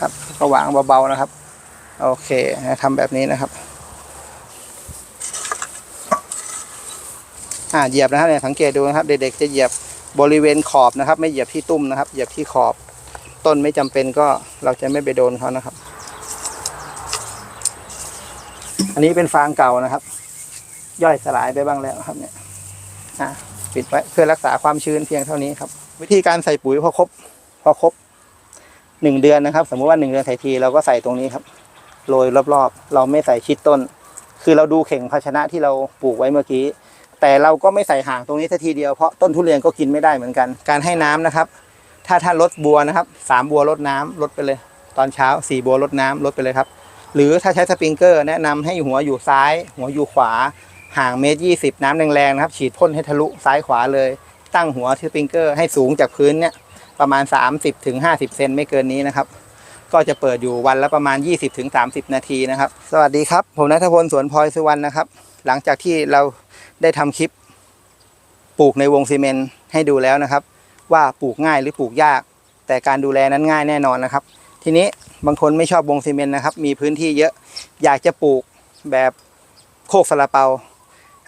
ครับก็วางเบาๆนะครับ โอเคทำแบบนี้นะครับอ่าเหยียบนะครับเนี่ยสังเกตดูนะครับ เด็กๆจะเหยียบบริเวณขอบนะครับ ไม่เหยียบที่ตุ้มนะครับ เหยียบที่ขอบ ต้นไม่จำเป็นก็เราจะไม่ไปโดนเขานะครับ อันนี้เป็นฟางเก่านะครับ ย่อยสลายไปบ้างแล้วครับเนี่ยอะปิดไว้เพื่อรักษาความชื้นเพียงเท่านี้ครับ วิธีการใส่ปุ๋ยพอครบพอครบ หนึ่งเดือนนะครับ สมมุติว่าหนึ่งเดือนใส่ทีเราก็ใส่ตรงนี้ครับโรยรอบๆ เราไม่ใส่ชิดต้น คือเราดูเข่งภาชนะที่เราปลูกไว้เมื่อกี้ แต่เราก็ไม่ใส่ห่างตรงนี้ทัทีเดียวเพราะต้นทุเรียนก็กินไม่ได้เหมือนกัน การให้น้ำนะครับ ถ้าท่านลดบัวนะครับสามบัวลดน้ำลดไปเลย ตอนเช้าสี่บัวลดน้ำลดไปเลยครับ หรือถ้าใช้สปริงเกอร์ แนะนำให้หัวอยู่ซ้าย หัวอยู่ขวา ห่างเมตรยี่สิบน้ำแรงๆนะครับ ฉีดพ่นให้ทะลุซ้ายขวาเลย ตั้งหัวสปริงเกอร์ให้สูงจากพื้นเนี่ย ประมาณ 30ถึง50เซนไม่เกินนี้นะครับ ก็จะเปิดอยู่วันละประมาณ 20ถึง30นาทีนะครับ สวัสดีครับ ผมนัทพลสวนพลอยสุวรรณนะครับ หลังจากที่เราได้ทำคลิปปลูกในวงซีเมนต์ให้ดูแล้วนะครับ ว่าปลูกง่ายหรือปลูกยาก แต่การดูแลนั้นง่ายแน่นอนนะครับ ทีนี้บางคนไม่ชอบวงซีเมนต์นะครับ มีพื้นที่เยอะอยากจะปลูกแบบโคกสลาเปา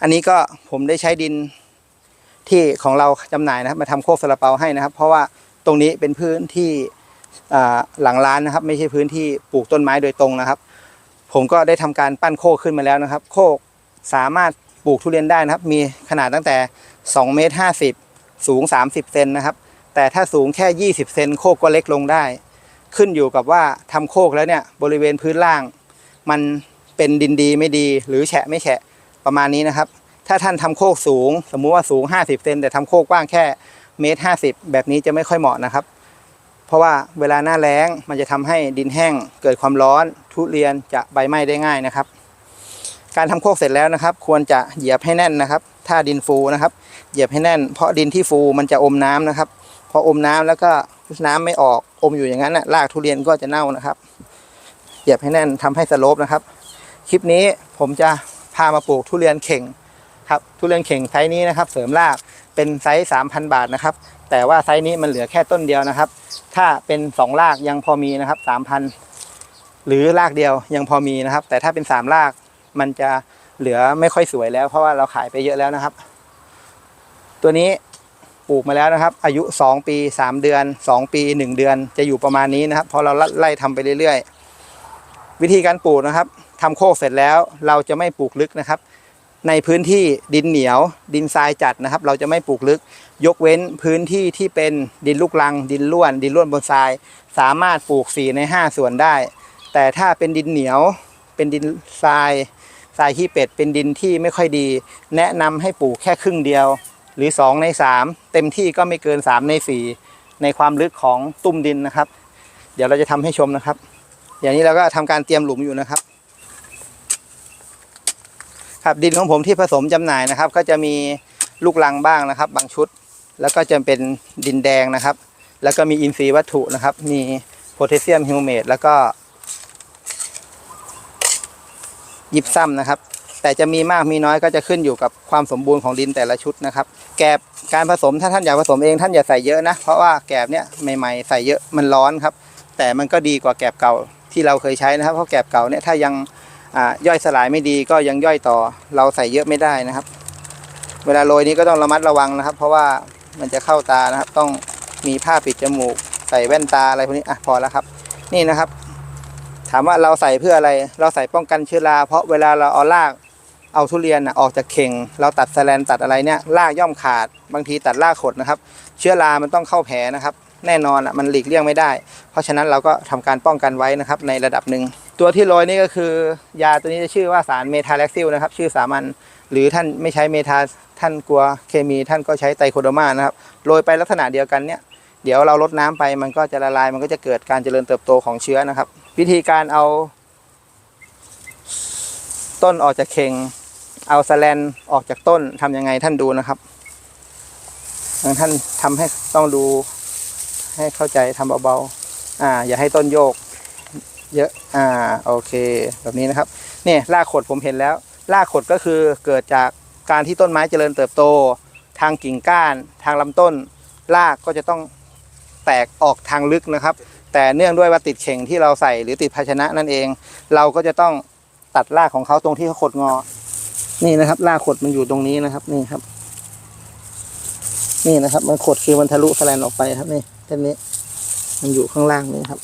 อันนี้ก็ผมได้ใช้ดินที่ของเราจำหน่ายนะครับ มาทำโคกสลาเปาให้นะครับ เพราะว่า ตรงนี้เป็นพื้นที่หลังร้านนะครับ ไม่ใช่พื้นที่ปลูกต้นไม้โดยตรงนะครับ ผมก็ได้ทำการปั้นโคกขึ้นมาแล้วนะครับ โคกสามารถปลูกทุเรียนได้นะครับ มีขนาดตั้งแต่2เมตร50 สูง 30เซนนะครับ แต่ถ้าสูงแค่ 20เซนโคกก็เล็กลงได้ ขึ้นอยู่กับว่าทำโคกแล้วเนี่ยบริเวณพื้นล่าง มันเป็นดินดีไม่ดีหรือแฉะไม่แฉะประมาณนี้นะครับ ถ้าท่านทำโคกสูง สมมุติว่าสูง 50เซนแต่ทำโคกกว้างแค่ เมตร50แบบนี้จะไม่ค่อยเหมาะนะครับ เพราะว่าเวลาหน้าแล้งมันจะทำให้ดินแห้งเกิดความร้อน ทุเรียนจะใบไหม้ได้ง่ายนะครับ การทำโคกเสร็จแล้วนะครับ ควรจะเหยียบให้แน่นนะครับ ถ้าดินฟูนะครับ เหยียบให้แน่น เพราะดินที่ฟูมันจะอมน้ำนะครับพออมน้ำแล้วก็น้ำไม่ออกอมอยู่อย่างนั้นนะรากทุเรียนก็จะเน่านะครับเหยียบให้แน่นทำให้สโลปนะครับ คลิปนี้ผมจะพามาปลูกทุเรียนเข่งครับทุเรียนเข่งไซส์นี้นะครับ เสริมราก เป็นไซส์3,000 บาทนะครับ แต่ว่าไซส์นี้มันเหลือแค่ต้นเดียวนะครับ ถ้าเป็นสองรากยังพอมีนะครับ 3,000 หรือรากเดียวยังพอมีนะครับ แต่ถ้าเป็นสามรากมันจะเหลือไม่ค่อยสวยแล้ว เพราะว่าเราขายไปเยอะแล้วนะครับ ตัวนี้ปลูกมาแล้วนะครับ อายุ 2 ปี 3 เดือน 2 ปี 1 เดือนจะอยู่ประมาณนี้นะครับพราะเราไล่ทำไปเรื่อยๆ วิธีการปลูกนะครับทำโคกเสร็จแล้วเราจะไม่ปลูกลึกนะครับ ในพื้นที่ดินเหนียว ดินทรายจัดนะครับ เราจะไม่ปลูกลึก ยกเว้นพื้นที่ที่เป็นดินลูกรัง ดินล้วน ดินล้วนบนทราย สามารถปลูก 4 ใน 5 ส่วนได้ แต่ถ้าเป็นดินเหนียว เป็นดินทรายทรายขี้เป็ด เป็นดินที่ไม่ค่อยดี แนะนำให้ปลูกแค่ครึ่งเดียว หรือ 2 ใน 3 เต็มที่ก็ไม่เกิน 3 ใน 4 ในความลึกของตุ้มดินนะครับ เดี๋ยวเราจะทำให้ชมนะครับ อย่างนี้เราก็ทำการเตรียมหลุมอยู่นะครับ ครับดินของผมที่ผสมจำหน่ายนะครับ ก็จะมีลูกลังบ้างนะครับ บางชุด แล้วก็จะเป็นดินแดงนะครับ แล้วก็มีอินทรีย์วัตถุนะครับ มีโพแทสเซียมฮิวเมตแล้วก็ยิบซ้ำนะครับ แต่จะมีมากมีน้อยก็จะขึ้นอยู่กับความสมบูรณ์ของดินแต่ละชุดนะครับ แกบการผสมถ้าท่านอยากผสมเองท่านอย่าใส่เยอะนะเพราะว่าแกบเนี่ยใหม่ๆใส่เยอะมันร้อนครับ แต่มันก็ดีกว่าแกบเก่าที่เราเคยใช้นะครับ เพราะแกบเก่าเนี่ยถ้ายัง ย่อยสลายไม่ดีก็ยังย่อยต่อเราใส่เยอะไม่ได้นะครับ เวลาโรยนี้ก็ต้องระมัดระวังนะครับ เพราะว่ามันจะเข้าตานะครับ ต้องมีผ้าปิดจมูก ใส่แว่นตาอะไรพวกนี้อะพอแล้วครับ นี่นะครับ ถามว่าเราใส่เพื่ออะไร เราใส่ป้องกันเชื้อรา เพราะเวลาเราเอารากเอาทุเรียนนะออกจากเข่ง เราตัดแสแลนตัดอะไรเนี่ยรากย่อมขาด บางทีตัดรากขดนะครับ เชื้อรามันต้องเข้าแผลนะครับ แน่นอนอะมันหลีกเลี่ยงไม่ได้ เพราะฉะนั้นเราก็ทำการป้องกันไว้นะครับในระดับหนึ่ง ตัวที่โรยนี่ก็คือยาตัวนี้จะชื่อว่าสารเมทาแล็กซิลนะครับชื่อสามัญหรือท่านไม่ใช้เมทาท่านกลัวเคมีท่านก็ใช้ไตรโคโดมานะครับโรยไปลักษณะเดียวกันเนี่ยเดี๋ยวเราลดน้ำไปมันก็จะละลายมันก็จะเกิดการเจริญเติบโตของเชื้อนะครับ วิธีการเอา ต้นออกจากเข่ง เอาสแลนออกจากต้นทำยังไงท่านดูนะครับท่านทำให้ต้องดู ให้เข้าใจทำเบาๆอ่า อย่าให้ต้นโยก เยอะ อ่า โอเค แบบนี้นะครับ เนี่ยรากขดผมเห็นแล้ว รากขดก็คือเกิดจากการที่ต้นไม้เจริญเติบโต ทางกิ่งก้าน ทางลำต้น รากก็จะต้องแตกออกทางลึกนะครับ แต่เนื่องด้วยว่าติดเข่งที่เราใส่หรือติดภาชนะนั่นเอง เราก็จะต้องตัดรากของเขาตรงที่เขาขดงอ นี่นะครับ รากขดมันอยู่ตรงนี้นะครับ นี่ครับ นี่นะครับ มันขดคือมันทะลุแสลนออกไปครับนี่ เส้นนี้ มันอยู่ข้างล่างนี่ครับ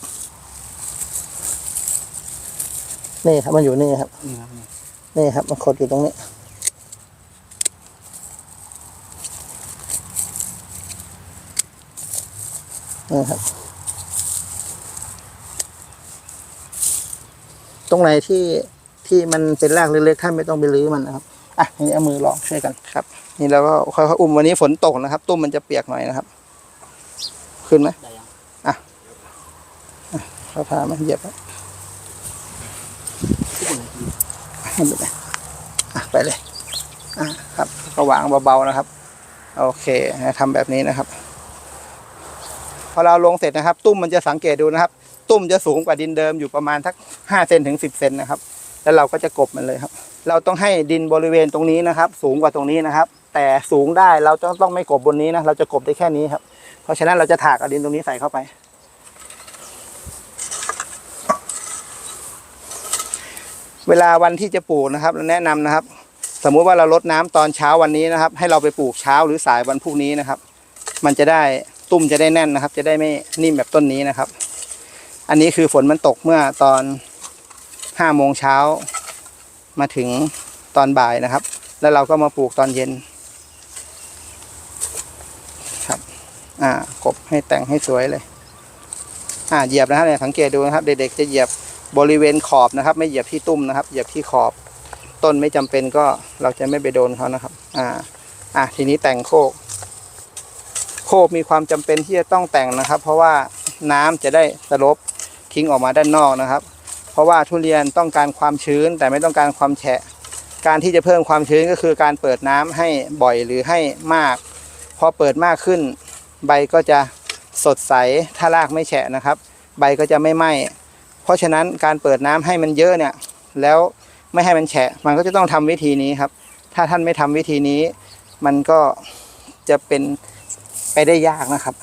นี่ครับมันอยู่นี่ครับ นี่ครับนี่ครับ มันขดอยู่ตรงนี้นี่ครับ ตรงไหนที่ที่มันเป็นรากเล็กๆท่านไม่ต้องไปรื้อมันนะครับ อะนี้เอามือลองช่วยกันครับ นี่เราก็ค่อยๆอุ้มวันนี้ฝนตกนะครับ ตุ้มมันจะเปียกหน่อยนะครับ ขึ้นไหมได้ยังเขาพามาเหยียบไว้ให้ไปเลยอะไปเลยอะครับก็วางเบาๆนะครับ โอเคทำแบบนี้นะครับ พอเราลงเสร็จนะครับ ตุ้มมันจะสังเกตดูนะครับ ตุ้มจะสูงกว่าดินเดิมอยู่ประมาณทักห้าเซนถึงสิบเซนนะครับ แล้วเราก็จะกบมันเลยครับ เราต้องให้ดินบริเวณตรงนี้นะครับ สูงกว่าตรงนี้นะครับ แต่สูงได้เราจะต้องไม่กบบนนี้นะเราจะกบได้แค่นี้ครับ เพราะฉะนั้นเราจะถากเอาดินตรงนี้ใส่เข้าไป เวลาวันที่จะปลูกนะครับเราแนะนำนะครับ สมมุติว่าเราลดน้ำตอนเช้าวันนี้นะครับ ให้เราไปปลูกเช้าหรือสายวันพรุ่งนี้นะครับ มันจะได้ตุ้มจะได้แน่นนะครับ จะได้ไม่นิ่มแบบต้นนี้นะครับ อันนี้คือฝนมันตกเมื่อตอนห้าโมงเช้ามาถึงตอนบ่ายนะครับ แล้วเราก็มาปลูกตอนเย็น ครับ อ่ากบให้แต่งให้สวยเลย อ่าเหยียบนะครับเนี่ยสังเกตดูนะครับ เด็กๆจะเหยียบบริเวณขอบนะครับ ไม่เหยียบที่ตุ้มนะครับ เหยียบที่ขอบ ต้นไม่จำเป็นก็เราจะไม่ไปโดนเขานะครับ อ่า อะทีนี้แต่งโคก โคกมีความจำเป็นที่จะต้องแต่งนะครับ เพราะว่าน้ำจะได้สลบทิ้งออกมาด้านนอกนะครับ เพราะว่าทุเรียนต้องการความชื้นแต่ไม่ต้องการความแฉะ การที่จะเพิ่มความชื้นก็คือการเปิดน้ำให้บ่อยหรือให้มาก พอเปิดมากขึ้น ใบก็จะสดใสถ้ารากไม่แฉะนะครับ ใบก็จะไม่ไหม้เพราะฉะนั้นการเปิดน้ำให้มันเยอะเนี่ย แล้วไม่ให้มันแฉะ มันก็จะต้องทำวิธีนี้ครับ ถ้าท่านไม่ทำวิธีนี้ มันก็จะเป็นไปได้ยากนะครับ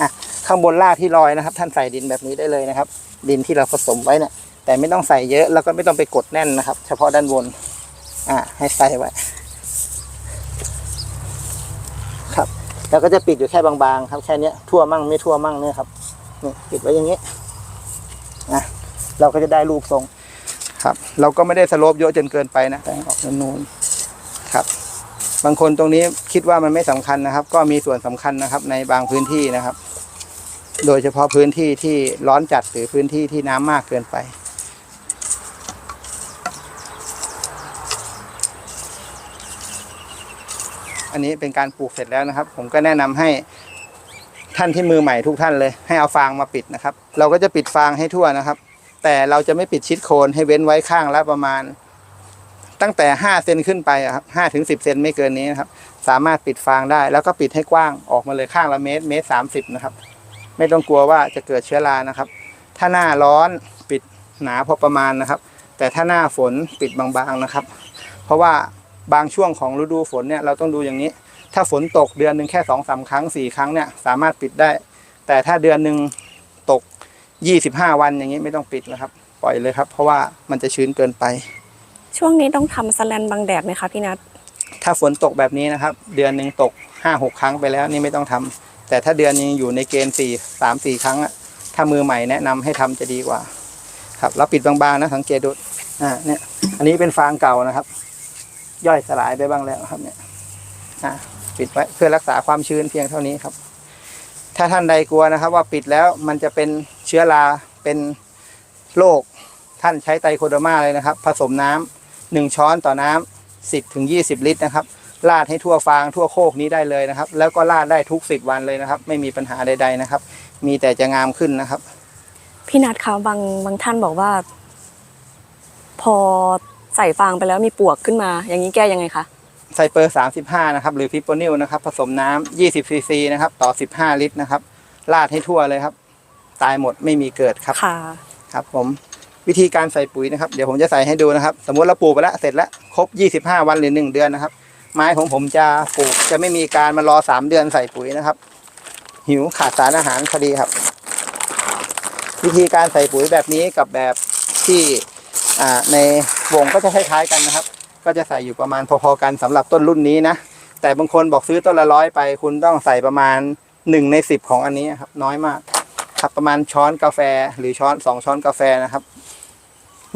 อะข้างบนรากที่ลอยนะครับ ท่านใส่ดินแบบนี้ได้เลยนะครับ ดินที่เราผสมไว้เนี่ยแต่ไม่ต้องใส่เยอะแล้วก็ไม่ต้องไปกดแน่นนะครับ เฉพาะด้านบนอะให้ใส่ไว้ ครับ แล้วก็จะปิดอยู่แค่บางๆ ครับแค่เนี้ยทั่วมั่งไม่ทั่วมั่งเนี่ยครับนี่ปิดไว้อย่างนี้อะเราก็จะได้รูปทรงครับ เราก็ไม่ได้สโลปเยอะจนเกินไปนะแต่งออกนูนๆครับ บางคนตรงนี้คิดว่ามันไม่สำคัญนะครับ ก็มีส่วนสำคัญนะครับ ในบางพื้นที่นะครับ โดยเฉพาะพื้นที่ที่ร้อนจัดหรือพื้นที่ที่น้ำมากเกินไป อันนี้เป็นการปลูกเสร็จแล้วนะครับ ผมก็แนะนำให้ท่านที่มือใหม่ทุกท่านเลย ให้เอาฟางมาปิดนะครับ เราก็จะปิดฟางให้ทั่วนะครับ แต่เราจะไม่ปิดชิดโคนให้เว้นไว้ข้างละประมาณ ตั้งแต่ห้าเซนขึ้นไปครับห้าถึงสิบเซนไม่เกินนี้นะครับ สามารถปิดฟางได้ แล้วก็ปิดให้กว้างออกมาเลยข้างละเมตรเมตรสามสิบนะครับ ไม่ต้องกลัวว่าจะเกิดเชื้อรานะครับ ถ้าหน้าร้อนปิดหนาพอประมาณนะครับ แต่ถ้าหน้าฝนปิดบางๆนะครับ เพราะว่า บางช่วงของฤดูฝนเนี่ยเราต้องดูอย่างนี้ ถ้าฝนตกเดือนหนึ่งแค่สองสาครั้งสี่ครั้งเนี่ยสามารถปิดได้ แต่ถ้าเดือนหนึ่งตกยี่สิบห้าวันอย่างนี้ไม่ต้องปิดนะครับ ปล่อยเลยครับ เพราะว่ามันจะชื้นเกินไป ช่วงนี้ต้องทำสแลนบังแดดไหมคะพี่นัทถ้าฝนตกแบบนี้นะครับ เดือนหนึ่งตกห้าหกครั้งไปแล้วนี่ไม่ต้องทำแต่ถ้าเดือนนึงอยู่ในเกณฑ์สี่สามสี่ครั้งอะถ้ามือใหม่แนะนำให้ทำจะดีกว่า ครับแล้วปิดบางๆนะสังเกตดูอ่าเนี่ยอันนี้เป็นฟางเก่านะครับ ย่อยสลายไปบ้างแล้วครับเนี่ยปิดไว้เพื่อรักษาความชื้นเพียงเท่านี้ครับ ถ้าท่านใดกลัวนะครับ ว่าปิดแล้วมันจะเป็นเชื้อราเป็นโรคท่านใช้ไตรโคโดมาเลยนะครับ ผสมน้ำหนึ่งช้อนต่อน้ำสิบถึงยี่สิบลิตรนะครับราดให้ทั่วฟางทั่วโคกนี้ได้เลยนะครับ แล้วก็ราดได้ทุกสิบวันเลยนะครับ ไม่มีปัญหาใด ๆนะครับ มีแต่จะงามขึ้นนะครับ พี่นัทคะบางบางท่านบอกว่า พอ ใส่ฟางไปแล้วมีปวกขึ้นมา อย่างนี้แก้ยังไงคะไซเปอร์ 35 นะครับ หรือพิโปนิลนะครับ ผสมน้ำ 20 ซีซีนะครับ ต่อ 15 ลิตรนะครับราดให้ทั่วเลยครับ ตายหมดไม่มีเกิดครับค่ะครับผมวิธีการใส่ปุ๋ยนะครับ เดี๋ยวผมจะใส่ให้ดูนะครับ สมมติเราปลูกไปแล้วเสร็จแล้วครบ 25 วันหรือ 1 เดือนนะครับ ไม้ของผมจะปลูกจะไม่มีการมารอ 3 เดือนใส่ปุ๋ยนะครับ หิวขาดสารอาหารพอดีครับ วิธีการใส่ปุ๋ยแบบนี้กับแบบที่ อ่าในวงก็จะคล้ายๆกันนะครับ ก็จะใส่อยู่ประมาณพอๆกันสำหรับต้นรุ่นนี้นะ แต่บางคนบอกซื้อต้นละร้อยไป คุณต้องใส่ประมาณหนึ่งในสิบของอันนี้ครับ น้อยมากครับประมาณช้อนกาแฟหรือช้อนสองช้อนกาแฟนะครับ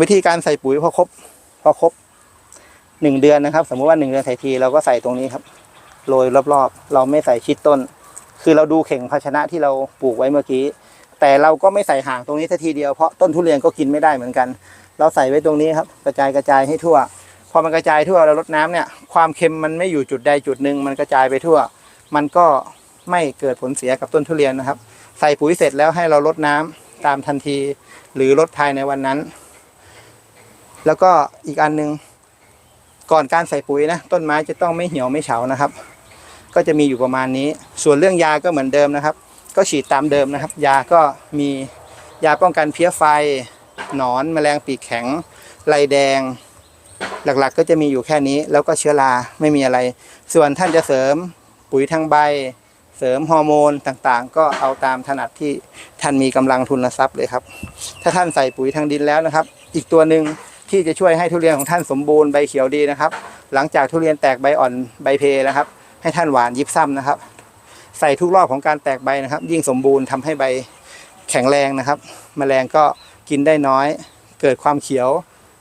วิธีการใส่ปุ๋ยพอครบพอครบหนึ่งเดือนนะครับ สมมุติว่าหนึ่งเดือนใส่ทีเราก็ใส่ตรงนี้ครับโรยรอบๆ เราไม่ใส่ชิดต้น คือเราดูเข่งภาชนะที่เราปลูกไว้เมื่อกี้ แต่เราก็ไม่ใส่ห่างตรงนี้สัทีเดียวเพราะต้นทุเรียนก็กินไม่ได้เหมือนกัน เราใส่ไว้ตรงนี้ครับ กระจายกระจายให้ทั่ว พอมันกระจายทั่วเราลดน้ำเนี่ย ความเค็มมันไม่อยู่จุดใดจุดหนึ่งมันกระจายไปทั่ว มันก็ไม่เกิดผลเสียกับต้นทุเรียนนะครับ ใส่ปุ๋ยเสร็จแล้วให้เราลดน้ำตามทันที หรือลดภายในวันนั้น แล้วก็อีกอันหนึ่งก่อนการใส่ปุ๋ยนะ ต้นไม้จะต้องไม่เหี่ยวไม่เฉานะครับ ก็จะมีอยู่ประมาณนี้ ส่วนเรื่องยาก็เหมือนเดิมนะครับ ก็ฉีดตามเดิมนะครับ ยาก็มียาป้องกันเพี้ยไฟ หนอนแมลงปีกแข็งไรแดง หลักๆก็จะมีอยู่แค่นี้แล้วก็เชื้อราไม่มีอะไร ส่วนท่านจะเสริมปุ๋ยทางใบ เสริมฮอร์โมนต่างๆ ก็เอาตามถนัดที่ท่านมีกำลังทุนทรัพย์เลยครับ ถ้าท่านใส่ปุ๋ยทางดินแล้วนะครับ อีกตัวหนึ่งที่จะช่วยให้ทุเรียนของท่านสมบูรณ์ใบเขียวดีนะครับ หลังจากทุเรียนแตกใบอ่อนใบเพนะครับ ให้ท่านหวานยิบซ้ำนะครับ ใส่ทุกรอบของการแตกใบนะครับ ยิ่งสมบูรณ์ทำให้ใบแข็งแรงนะครับแมลงก็ กินได้น้อย เกิดความเขียว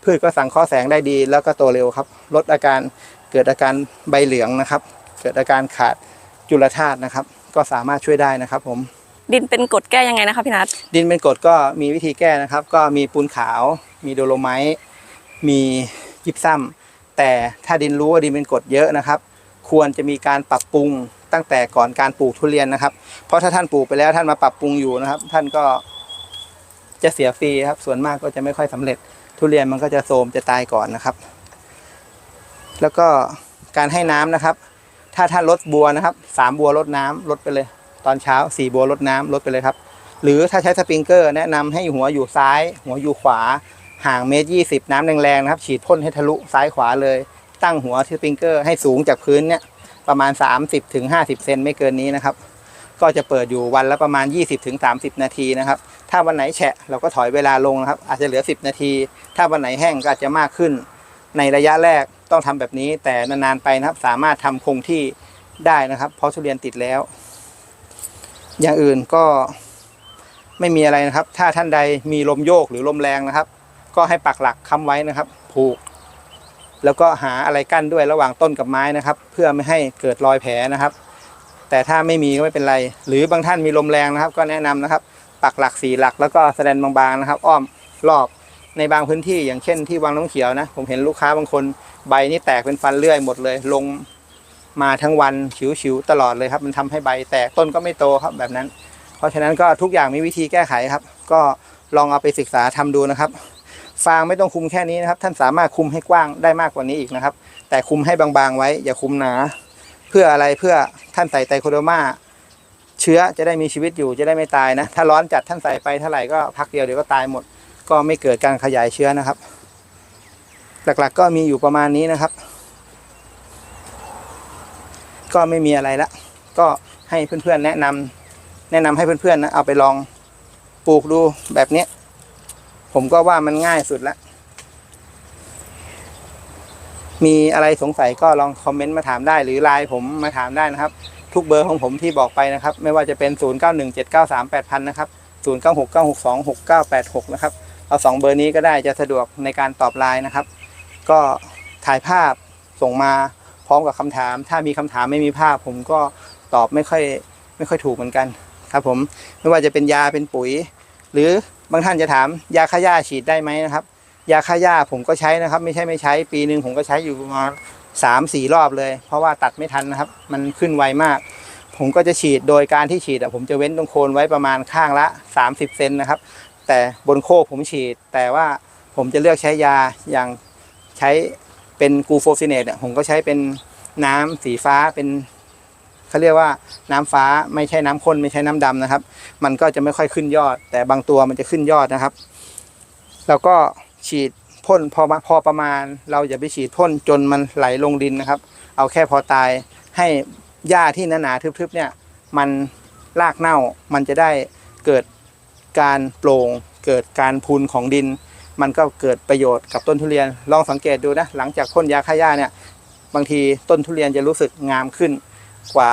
พืชก็สังเคราะห์แสงได้ดี แล้วก็โตเร็วครับ ลดอาการเกิดอาการใบเหลืองนะครับ เกิดอาการขาดจุลธาตุนะครับ ก็สามารถช่วยได้นะครับผมดินเป็นกรดแก้ยังไงนะคะพี่นัทดินเป็นกรดก็มีวิธีแก้นะครับ ก็มีปูนขาว มีโดโลไมต์มียิบซ้ำแต่ถ้าดินรู้ว่าดินเป็นกรดเยอะนะครับ ควรจะมีการปรับปรุงตั้งแต่ก่อนการปลูกทุเรียนนะครับ เพราะถ้าท่านปลูกไปแล้วท่านมาปรับปรุงอยู่นะครับ ท่านก็ จะเสียฟรีครับ ส่วนมากก็จะไม่ค่อยสำเร็จ ทุเรียนมันก็จะโทมจะตายก่อนนะครับ แล้วก็การให้น้ำนะครับ ถ้าท่านลดบัวนะครับสามบัวลดน้ำลดไปเลย ตอนเช้าสี่บัวลดน้ำลดไปเลยครับ หรือถ้าใช้สปริงเกอร์ แนะนำให้หัวอยู่ซ้าย หัวอยู่ขวา ห่างเมตรยี่สิบน้ำแรงๆนะครับ ฉีดพ่นให้ทะลุซ้ายขวาเลย ตั้งหัวสปริงเกอร์ให้สูงจากพื้นเนี่ยประมาณ 30ถึง50 เซนไม่เกินนี้นะครับ ก็จะเปิดอยู่วันละประมาณ 20-30 นาทีนะครับ ถ้าวันไหนแฉะเราก็ถอยเวลาลงนะครับ อาจจะเหลือ 10 นาที ถ้าวันไหนแห้งก็อาจจะมากขึ้น ในระยะแรกต้องทำแบบนี้ แต่นานๆไปนะครับ สามารถทำคงที่ได้นะครับ เพราะทุเรียนติดแล้ว อย่างอื่นก็ไม่มีอะไรนะครับ ถ้าท่านใดมีลมโยกหรือลมแรงนะครับ ก็ให้ปักหลักค้ำไว้นะครับ ผูก แล้วก็หาอะไรกั้นด้วยระหว่างต้นกับไม้นะครับ เพื่อไม่ให้เกิดรอยแผลนะครับ แต่ถ้าไม่มีก็ไม่เป็นไร หรือบางท่านมีลมแรงนะครับ ก็แนะนำนะครับ ปักหลักสีหลักแล้วก็แสดงบางๆนะครับ อ้อมรอบในบางพื้นที่อย่างเช่นที่วังน้ำเขียวนะ ผมเห็นลูกค้าบางคนใบนี่แตกเป็นฟันเลื่อยหมดเลย ลงมาทั้งวันฉิวๆตลอดเลยครับ มันทำให้ใบแตกต้นก็ไม่โตครับแบบนั้น เพราะฉะนั้นก็ทุกอย่างมีวิธีแก้ไขครับ ก็ลองเอาไปศึกษาทำดูนะครับ ฟางไม่ต้องคุมแค่นี้นะครับ ท่านสามารถคุมให้กว้างได้มากกว่านี้อีกนะครับ แต่คุมให้บางๆไว้ อย่าคุมหนา เพื่ออะไรเพื่อท่านใส่ไตรโคโดมาเชื้อจะได้มีชีวิตอยู่จะได้ไม่ตายนะ ถ้าร้อนจัดท่านใส่ไปเท่าไหร่ก็พักเดียวเดี๋ยวก็ตายหมด ก็ไม่เกิดการขยายเชื้อนะครับ หลักๆก็มีอยู่ประมาณนี้นะครับ ก็ไม่มีอะไรละก็ให้เพื่อนๆแนะนำแนะนำให้เพื่อนๆนะเอาไปลองปลูกดูแบบนี้ ผมก็ว่ามันง่ายสุดละ มีอะไรสงสัยก็ลองคอมเมนต์มาถามได้ หรือไลน์ผมมาถามได้นะครับ ทุกเบอร์ของผมที่บอกไปนะครับ ไม่ว่าจะเป็น 0 9 1 7 9 3 8 0 0 0 นะครับ0 9 6 9 6 2 6 9 8 6 นะครับ เอาสองเบอร์นี้ก็ได้จะสะดวกในการตอบไลน์นะครับ ก็ถ่ายภาพส่งมาพร้อมกับคำถาม ถ้ามีคำถามไม่มีภาพ ผมก็ตอบไม่ค่อยไม่ค่อยถูกเหมือนกันครับผมไม่ว่าจะเป็นยาเป็นปุ๋ย หรือบางท่านจะถามยาฆ่าหญ้าฉีดได้ไหมนะครับ ยาฆ่าหญ้าผมก็ใช้นะครับ ไม่ใช่ไม่ใช้ปีหนึ่งผมก็ใช้อยู่ประมาณสามสี่รอบเลย เพราะว่าตัดไม่ทันนะครับ มันขึ้นไวมาก ผมก็จะฉีดโดยการที่ฉีดอะผมจะเว้นตรงโคนไว้ประมาณข้างละ 30 เซนนะครับ แต่บนโคกผมฉีด แต่ว่าผมจะเลือกใช้ยาอย่างใช้เป็นกูโฟซิเนตผมก็ใช้เป็นน้ำสีฟ้าเป็นเขาเรียกว่าน้ำฟ้าไม่ใช่น้ำข้นไม่ใช่น้ำดำนะครับ มันก็จะไม่ค่อยขึ้นยอด แต่บางตัวมันจะขึ้นยอดนะครับ แล้วก็ ฉีดพ่นพอพอประมาณ เราอย่าไปฉีดพ่นจนมันไหลลงดินนะครับ เอาแค่พอตายให้หญ้าที่หนาๆทึบๆเนี่ยมันรากเน่ามันจะได้เกิดการโปร่งเกิดการพูนของดิน มันก็เกิดประโยชน์กับต้นทุเรียน ลองสังเกตดูนะ หลังจากพ่นยาฆ่าหญ้าเนี่ยบางทีต้นทุเรียนจะรู้สึกงามขึ้นกว่า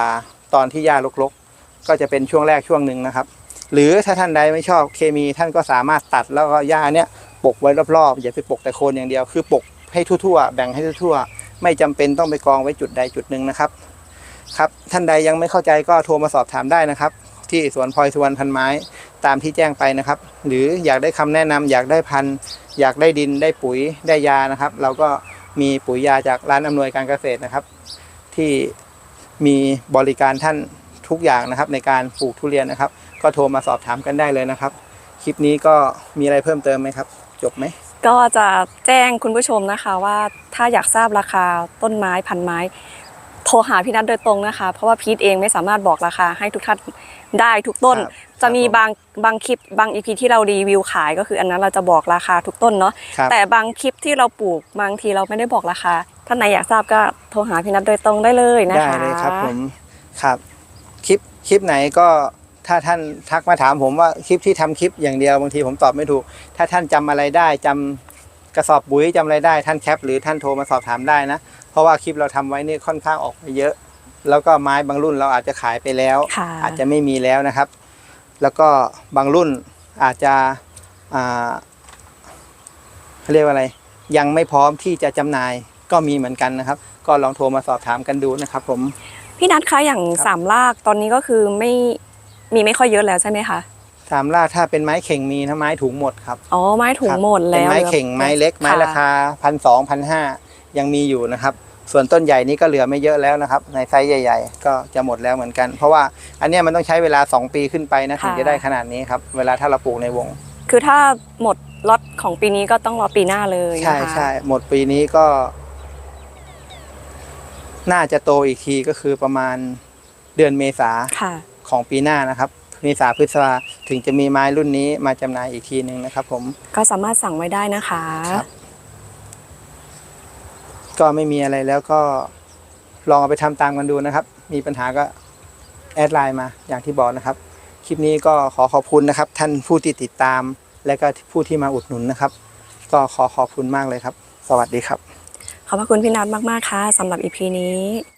ตอนที่หญ้ารกๆ ก็จะเป็นช่วงแรกช่วงหนึ่งนะครับ หรือถ้าท่านใดไม่ชอบเคมีท่านก็สามารถตัดแล้วก็หญ้าเนี่ย ปกไว้รอบๆอย่าไปปกแต่โคนอย่างเดียว คือปกให้ทั่วๆ แบ่งให้ทั่วๆ ไม่จำเป็นต้องไปกองไว้จุดใดจุดหนึ่งนะครับ ครับท่านใดยังไม่เข้าใจก็โทรมาสอบถามได้นะครับ ที่สวนพลอยสวรรณพันไม้ตามที่แจ้งไปนะครับ หรืออยากได้คำแนะนำอยากได้พันธุ์อยากได้ดินได้ปุ๋ยได้ยานะครับ เราก็มีปุ๋ยยาจากร้านอำนวยการเกษตรนะครับ ที่มีบริการท่านทุกอย่างนะครับ ในการปลูกทุเรียนนะครับ ก็โทรมาสอบถามกันได้เลยนะครับ คลิปนี้ก็มีอะไรเพิ่มเติมไหมครับ จบไหมก็จะแจ้งคุณผู้ชมนะคะว่าถ้าอยากทราบราคาต้นไม้พันไม้ โทรหาพี่นัทโดยตรงนะคะ เพราะว่าพีทเองไม่สามารถบอกราคาให้ทุกท่านได้ทุกต้นครับจะมีครับผมบางบางคลิปบางอีพีที่เรารีวิวขายก็คืออันนั้นเราจะบอกราคาทุกต้นเนาะครับแต่บางคลิปที่เราปลูกบางทีเราไม่ได้บอกราคาท่านไหนอยากทราบก็โทรหาพี่นัทโดยตรงได้เลยนะได้คะเลยครับผมครับคลิปคลิปไหนก็ ถ้าท่านทักมาถามผมว่าคลิปที่ทำคลิปอย่างเดียวบางทีผมตอบไม่ถูก ถ้าท่านจำอะไรได้จำกระสอบปุ๋ยจำอะไรได้ท่านแคปหรือท่านโทรมาสอบถามได้นะ เพราะว่าคลิปเราทำไว้นี่ค่อนข้างออกไปเยอะ แล้วก็ไม้บางรุ่นเราอาจจะขายไปแล้วค่ะอาจจะไม่มีแล้วนะครับ แล้วก็บางรุ่นอาจจะอ่าเขาเรียกว่าอะไร ยังไม่พร้อมที่จะจำหน่ายก็มีเหมือนกันนะครับ ก็ลองโทรมาสอบถามกันดูนะครับผม พี่นัทคะอย่างครับสามลากตอนนี้ก็คือไม่ มีไม่ค่อยเยอะแล้วใช่ไหมคะสามล่าถ้าเป็นไม้เข่งมีถ้าไม้ถุงหมดครับอ๋อไม้ถุงครับหมดเป็แล้นวไม้หลือเข่งไม้เล็กไม้ะราคาพันสองพันห้ายังมีอยู่นะครับ ส่วนต้นใหญ่นี้ก็เหลือไม่เยอะแล้วนะครับ ในไซส์ใหญ่ ๆ ก็จะหมดแล้วเหมือนกัน เพราะว่าอันเนี้ยมันต้องใช้เวลา 2 ปีขึ้นไปนะถึงจะได้ขนาดนี้ครับเวลาถ้าเราปลูกในวง คือถ้าหมดล็อตของปีนี้ก็ต้องรอปีหน้าเลยนะคะใช่ใช่หมดปีนี้ก็ น่าจะโตอีกทีก็คือประมาณเดือนเมษาค่ะ ของปีหน้านะครับเมษาพฤษภาถึงจะมีไม้รุ่นนี้มาจำหน่ายอีกทีหนึ่งนะครับผม ก็สามารถสั่งไว้ได้นะคะ ครับ ก็ไม่มีอะไรแล้วก็ลองเอาไปทำตามกันดูนะครับ มีปัญหาก็แอดไลน์มาอย่างที่บอกนะครับ คลิปนี้ก็ขอขอบคุณนะครับ ท่านผู้ที่ติดตาม และก็ผู้ที่มาอุดหนุนนะครับ ก็ขอขอบคุณมากเลยครับ สวัสดีครับ ขอบพระคุณพี่นัทมาก ๆ ค่ะสำหรับอีพีนี้